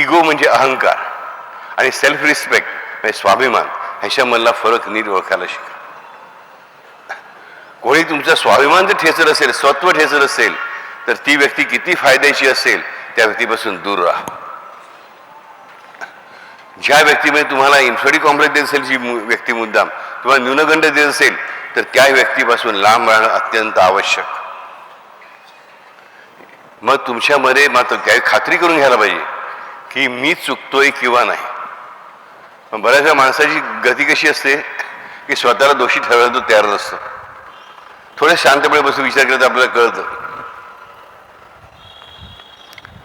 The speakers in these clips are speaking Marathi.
इगो म्हणजे अहंकार आणि सेल्फ रिस्पेक्ट म्हणजे स्वाभिमान. ह्याच्यामधला फरक नीट ओळखायला शिका. कोणी तुमचा स्वाभिमान जर ठेचत असेल स्वत्व ठेचत असेल तर ती व्यक्ती किती फायद्याची असेल त्या व्यक्तीपासून दूर राहा. ज्या व्यक्तीमध्ये तुम्हाला इन्फिडी कॉम्प्लेक्स देत असेल जी व्यक्ती मुद्दाम तुम्हाला न्यूनगंड देत असेल तर त्या व्यक्तीपासून लांब राहणं अत्यंत आवश्यक. मग तुमच्यामध्ये मात्र खात्री करून घ्यायला पाहिजे. की मी चुकतोय किंवा नाही. पण बऱ्याचशा माणसाची गती कशी असते की स्वतःला दोषी ठरवायला तो तयार नसतो. थोडे शांतपणे बसून विचार केला तर आपल्याला कळतं.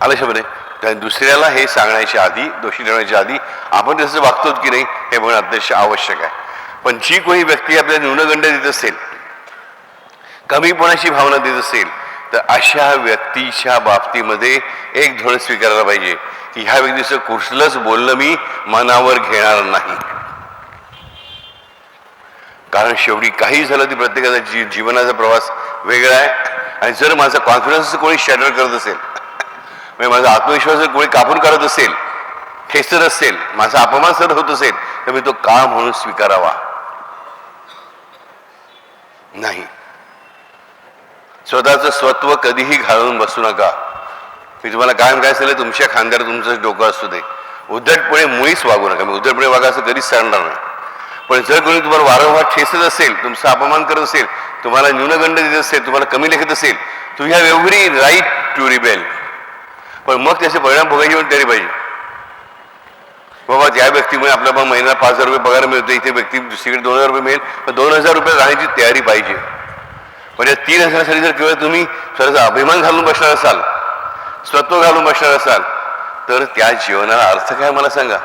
आलं शब्द त्या दुसऱ्याला हे सांगण्याच्या आधी दोषी ठरवण्याच्या आधी आपण तसं वागतो की नाही हे बघणं अत्यंत आवश्यक आहे. पण जी कोणी व्यक्ती आपल्याला न्यूनगंड देत असेल कमीपणाची भावना देत असेल तर अशा व्यक्तीच्या बाबतीमध्ये एक धोरण स्वीकारायला पाहिजे. की ह्या व्यक्तीचं कुठलंच बोलणं मी मनावर घेणार नाही. कारण शेवटी काही झालं ती प्रत्येकाचा जी जीवनाचा प्रवास वेगळा आहे. आणि जर माझा कॉन्फिडन्स कोणी शॅटर करत असेल म्हणजे माझा आत्मविश्वास जर कोणी कापून करत असेल ठेचत असेल माझा अपमान सर होत असेल तर मी तो का म्हणून स्वीकारावा. नाही. स्वतःचं स्वत्व कधीही घालून बसू नका. मी तुम्हाला कायम काय सांगितलं तुमच्या खांद्यावर तुमचं डोकं असू दे. उद्धटपणे मुळीच वागू नका. मी उद्धटपणे वागा असं कधीच सांगणार नाही. पण जर कोणी तुम्हाला वारंवार ठेसत असेल तुमचा अपमान करत असेल तुम्हाला न्यूनगंड देत असेल तुम्हाला कमी लेखत असेल तू ह्या एव्हरी राईट टू रिबेल पण मग त्याचे परिणाम बघायचे पण तरी पाहिजे. बाबा ज्या व्यक्तीमुळे आपल्याला महिन्याला पाच हजार रुपये पगार मिळतो इथे व्यक्ती दुसरीकडे दोन हजार रुपये मिळेल तर दोन हजार रुपये राहण्याची तयारी पाहिजे. म्हणजे तीन हजारासाठी जर केवळ तुम्ही स्वतःचा अभिमान घालून बसणार असाल स्वत्व घालून बसणार असाल तर त्या जीवनाला अर्थ काय मला सांगा.